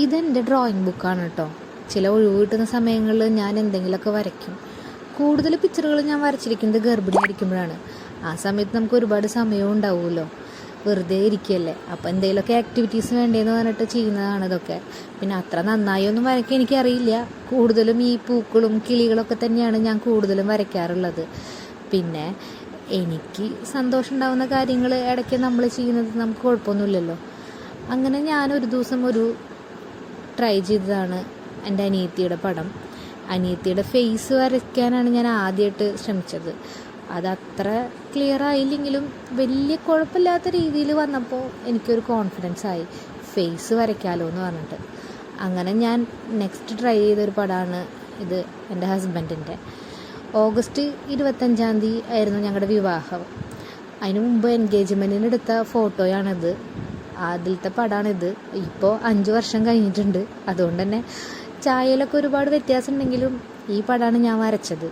ഇതെന്റെ ഡ്രോയിങ് ബുക്കാണ് കേട്ടോ ചില ഒഴിവ് കിട്ടുന്ന സമയങ്ങളിൽ ഞാൻ എന്തെങ്കിലുമൊക്കെ വരയ്ക്കും. കൂടുതൽ പിക്ചറുകൾ ഞാൻ വരച്ചിരിക്കുന്നത് ഗർഭിണി ആയിരിക്കുമ്പോഴാണ് ആ സമയത്ത് നമുക്ക് ഒരുപാട് സമയവും ഉണ്ടാവുമല്ലോ. വെറുതെ ഇരിക്കുകയല്ലേ? അപ്പോൾ എന്തെങ്കിലുമൊക്കെ ആക്ടിവിറ്റീസ് വേണ്ടതെന്ന് പറഞ്ഞിട്ട് ചെയ്യുന്നതാണ് ഇതൊക്കെ. പിന്നെ അത്ര നന്നായി ഒന്നും വരയ്ക്കാൻ എനിക്കറിയില്ല. കൂടുതലും ഈ പൂക്കളും കിളികളൊക്കെ തന്നെയാണ് ഞാൻ കൂടുതലും വരയ്ക്കാറുള്ളത്. പിന്നെ എനിക്ക് സന്തോഷം ഉണ്ടാകുന്ന കാര്യങ്ങൾ ഇടയ്ക്ക് നമ്മൾ ചെയ്യുന്നത് നമുക്ക് കുഴപ്പമൊന്നുമില്ലല്ലോ. അങ്ങനെ ഞാനൊരു ദിവസം ഒരു ട്രൈ ചെയ്തതാണ് എന്റെ അനിയത്തിയുടെ പടം. അനിയത്തിയുടെ ഫേസ് വരയ്ക്കാനാണ് ഞാൻ ആദ്യമായിട്ട് ശ്രമിച്ചത്. അതത്ര ക്ലിയർ ആയില്ലെങ്കിലും വലിയ കുഴപ്പമില്ലാത്ത രീതിയിൽ വന്നപ്പോൾ എനിക്കൊരു കോൺഫിഡൻസ് ആയി. ഫേസ് വരയ്ക്കാമല്ലോ എന്ന് പറഞ്ഞിട്ട്. അങ്ങനെ ഞാൻ നെക്സ്റ്റ് ട്രൈ ചെയ്തൊരു പടമാണ് ഇത് എന്റെ ഹസ്ബൻഡിന്റെ ഓഗസ്റ്റ് ഇരുപത്തഞ്ചാം തീയതി ആയിരുന്നു ഞങ്ങളുടെ വിവാഹം. അതിനു മുമ്പ് എൻഗേജ്മെന്റിന് എടുത്ത ഫോട്ടോയാണിത് അതിലത്തെ പടമാണിത് ഇപ്പോൾ അഞ്ച് വർഷം കഴിഞ്ഞിട്ടുണ്ട്. അതുകൊണ്ട് തന്നെ ചായയിലൊക്കെ ഒരുപാട് വ്യത്യാസം ഉണ്ടെങ്കിലും ഈ പടമാണ് ഞാൻ വരച്ചത്.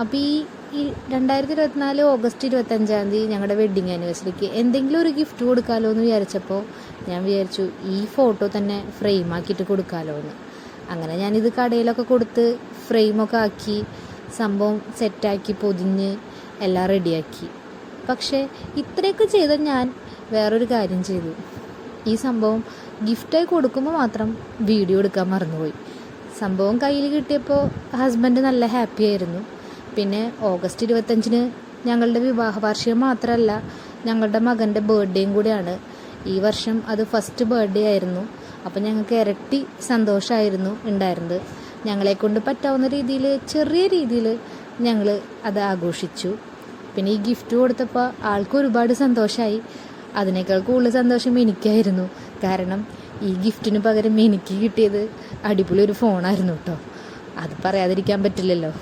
അപ്പോൾ ഈ ഈ രണ്ടായിരത്തി ഇരുപത്തിനാല് ഓഗസ്റ്റ് ഇരുപത്തഞ്ചാം തീയതി ഞങ്ങളുടെ വെഡ്ഡിങ് ആനിവേഴ്സറിക്ക് എന്തെങ്കിലും ഒരു ഗിഫ്റ്റ് കൊടുക്കാമല്ലോ എന്ന് വിചാരിച്ചപ്പോൾ ഞാൻ വിചാരിച്ചു ഈ ഫോട്ടോ തന്നെ ഫ്രെയിം ആക്കിയിട്ട് കൊടുക്കാമല്ലോ എന്ന് അങ്ങനെ ഞാനിത് കടയിലൊക്കെ കൊടുത്ത് ഫ്രെയിമൊക്കെ ആക്കി സംഭവം സെറ്റാക്കി പൊതിഞ്ഞ് എല്ലാം റെഡിയാക്കി പക്ഷേ ഇത്രയൊക്കെ ചെയ്ത ഞാൻ വേറൊരു കാര്യം ചെയ്തു. ഈ സംഭവം ഗിഫ്റ്റായി കൊടുക്കുമ്പോൾ മാത്രം വീഡിയോ എടുക്കാൻ മറന്നുപോയി. സംഭവം കയ്യിൽ കിട്ടിയപ്പോൾ ഹസ്ബൻഡ് നല്ല ഹാപ്പി ആയിരുന്നു. പിന്നെ ഓഗസ്റ്റ് ഇരുപത്തഞ്ചിന് ഞങ്ങളുടെ വിവാഹ വാർഷികം മാത്രമല്ല ഞങ്ങളുടെ മകന്റെ ബർത്ത്ഡേയും കൂടിയാണ്. ഈ വർഷം അത് ഫസ്റ്റ് ബർത്ത്ഡേ ആയിരുന്നു. അപ്പം ഞങ്ങൾക്ക് ഇരട്ടി സന്തോഷമായിരുന്നു ഉണ്ടായിരുന്നത്. ഞങ്ങളെ കൊണ്ട് പറ്റാവുന്ന രീതിയിൽ ചെറിയ രീതിയിൽ ഞങ്ങൾ അത് ആഘോഷിച്ചു. പിന്നെ ഈ ഗിഫ്റ്റ് കൊടുത്തപ്പോൾ ആൾക്ക് ഒരുപാട് സന്തോഷമായി അതിനേക്കാൾ കൂടുതൽ സന്തോഷം എനിക്കായിരുന്നു. കാരണം ഈ ഗിഫ്റ്റിന് പകരം എനിക്ക് കിട്ടിയത് അടിപൊളി ഒരു ഫോണായിരുന്നു കേട്ടോ അത് പറയാതിരിക്കാൻ പറ്റില്ലല്ലോ.